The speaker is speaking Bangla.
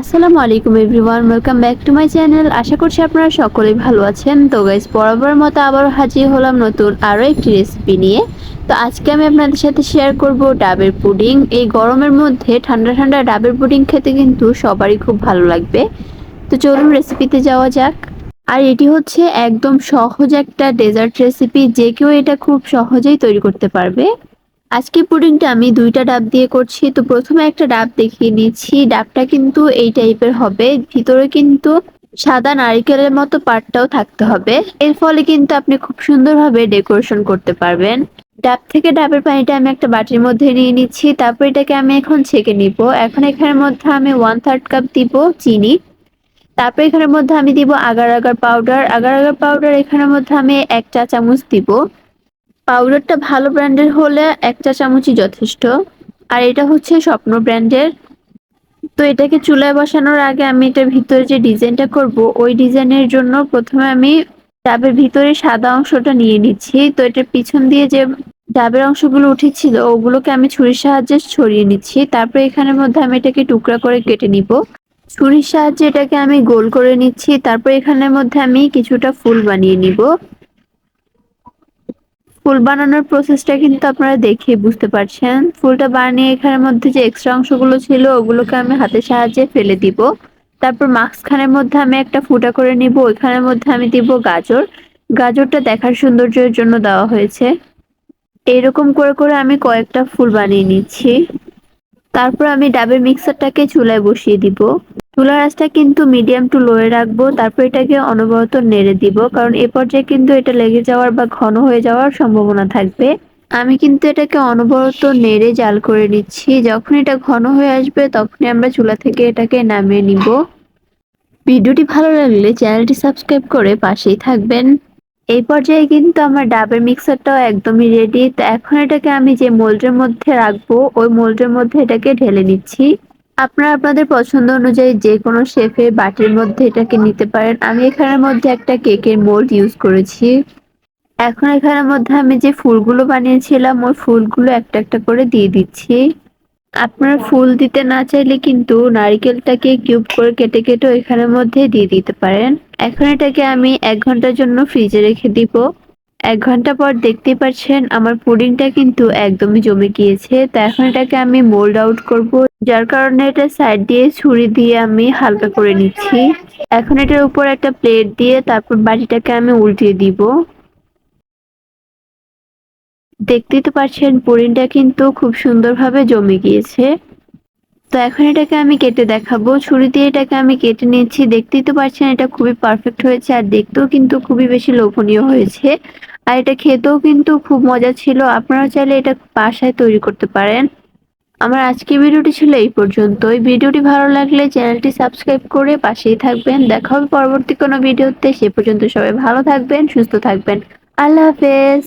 আসসালামু আলাইকুম everyone welcome back to my channel আশা করছি আপনারা সকলেই ভালো আছেন। তো গাইজ বরাবর মতো আবারও হাজির হলাম নতুন আরও একটি রেসিপি নিয়ে। তো আজকে আমি আপনাদের সাথে শেয়ার করব ডাবের পুডিং। এই গরমের মধ্যে ঠান্ডা ঠান্ডা ডাবের পুডিং খেতে কিন্তু সবারই খুব ভালো লাগবে। তো চলুন রেসিপিতে যাওয়া যাক। আর এটি হচ্ছে একদম সহজ একটা ডেজার্ট রেসিপি যে কেউ এটা খুব সহজেই তৈরি করতে পারবে। আজকে পুডিংটা আমি দুইটা ডাব দিয়ে করছি। তো প্রথমে একটা ডাব দেখিয়ে নিচ্ছি ডাবটা কিন্তু এই টাইপের হবে। ভিতরে কিন্তু সাদা নারিকেলের মতো পাটটাও থাকতে হবে। এর ফলে কিন্তু আপনি খুব সুন্দরভাবে ডেকোরেশন করতে পারবেন। ডাব থেকে ডাবের পানিটা আমি একটা বাটির মধ্যে নিয়ে নিচ্ছি। তারপর এটাকে আমি এখন ছেঁকে নিব। এখন এখানের মধ্যে আমি ওয়ান থার্ড কাপ দিব চিনি। তারপর এখানের মধ্যে আমি দিব agar agar powder agar agar powder এখানের মধ্যে আমি এক চা চামচ দিব। পাউডারটা ভালো ব্র্যান্ডের হলে এক চা চামচই যথেষ্ট। আর এটা হচ্ছে স্বপ্ন ব্র্যান্ডের। তো এটাকে চুলায় বসানোর আগে আমি এটার ভিতরে যে ডিজাইনটা করব, ওই ডিজাইনের জন্য প্রথমে আমি ডাবের ভিতরে সাদা অংশটা নিয়ে নিচ্ছি। তো এটার পিছন দিয়ে যে ডাবের অংশগুলো উঠেছিল, ওগুলোকে আমি ছুরির সাহায্যে ছড়িয়ে নিচ্ছি। তারপরে এখানের মধ্যে আমি এটাকে টুকরা করে কেটে নিব। ছুরির সাহায্যে এটাকে আমি গোল করে নিচ্ছি। তারপর এখানের মধ্যে আমি কিছুটা ফুল বানিয়ে নিব। ফুল বানানোর প্রসেসটা কিন্তু আপনারা দেখে বুঝতে পারছেন। ফুলটা বানিয়ে এখানের মধ্যে যে এক্সট্রা অংশগুলো ছিল, ওগুলোকে আমি হাতের সাহায্যে ফেলে দিব। তারপর মাঝখানের মধ্যে আমি একটা ফুটা করে নিব। ওইখানের মধ্যে আমি দিব গাজর। গাজরটা দেখার সৌন্দর্যের জন্য দেওয়া হয়েছে। এরকম করে করে আমি কয়েকটা ফুল বানিয়ে নিচ্ছি। তারপর আমি ডাবের মিক্সারটাকে চুলায় বসিয়ে দিব। চুলার আঁচটা কিন্তু মিডিয়াম টু লোয়ে রাখব, তারপর এটাকে অনবরত নেড়ে দিব, কারণ এ পর্যায়ে কিন্তু এটা লেগে যাওয়ার বা ঘন হয়ে যাওয়ার সম্ভাবনা থাকবে। আমি কিন্তু এটাকে অনবরত নেড়ে জাল করে নিচ্ছি, যখন এটা ঘন হয়ে আসবে তখনই আমরা চুলা থেকে এটাকে নামিয়ে নিব। ভিডিওটি ভালো লাগলে চ্যানেলটি সাবস্ক্রাইব করে পাশেই থাকবেন। এই পর্যায়ে কিন্তু আমার ডাবের মিক্সারটাও একদমই রেডি তো এখন এটাকে আমি যে মোল্ডের মধ্যে রাখব, ওই মোল্ডের মধ্যে এটাকে ঢেলে নিচ্ছি। আপনারা আপনাদের পছন্দ অনুযায়ী যে কোনো শেফের বাটির মধ্যে এটাকে নিতে পারেন। আমি এখানের মধ্যে একটা কেকের মোল্ড ইউজ করেছি। এখন এখানের মধ্যে আমি যে ফুলগুলো বানিয়েছিলাম, ওই ফুলগুলো একটা একটা করে দিয়ে দিচ্ছি। আপনারা ফুল দিতে না চাইলে কিন্তু নারিকেলটাকে কিউব করে কেটে কেটে এখানের মধ্যে দিয়ে দিতে পারেন। এখন এটাকে আমি এক ঘণ্টার জন্য ফ্রিজে রেখে দিব। এক ঘণ্টা পর দেখতে পাচ্ছেন আমার পুডিংটা কিন্তু একদমই জমে গিয়েছে। তা এখন এটাকে আমি মোল্ড আউট করব। যার কারণে এটা সাইড দিয়ে ছুরি দিয়ে আমি হালকা করে নিচ্ছি। এখন এটার উপর একটা প্লেট দিয়ে তারপর বাটিটাকে আমি উল্টিয়ে দিব। দেখতেই তো পাচ্ছেন, পুরিনটা কিন্তু খুব সুন্দরভাবে জমে গিয়েছে। তো এখন এটাকে আমি কেটে দেখাবো। ছুরি দিয়ে এটাকে আমি কেটে নিচ্ছি। দেখতেই তো পাচ্ছেন, এটা খুবই পারফেক্ট হয়েছে আর দেখতেও কিন্তু খুবই বেশি লোভনীয় হয়েছে। আর এটা খেতেও কিন্তু খুব মজা ছিল। আপনারা চাইলে এটা বাসায় তৈরি করতে পারেন। আমার আজকে ভিডিওটি ছিল এই পর্যন্তই। ভিডিওটি ভালো লাগলে চ্যানেলটি সাবস্ক্রাইব করে পাশেই থাকবেন। দেখা হবে পরবর্তী কোনো ভিডিওতে। সে পর্যন্ত সবাই ভালো থাকবেন, সুস্থ থাকবেন। আল্লাহ হাফেজ।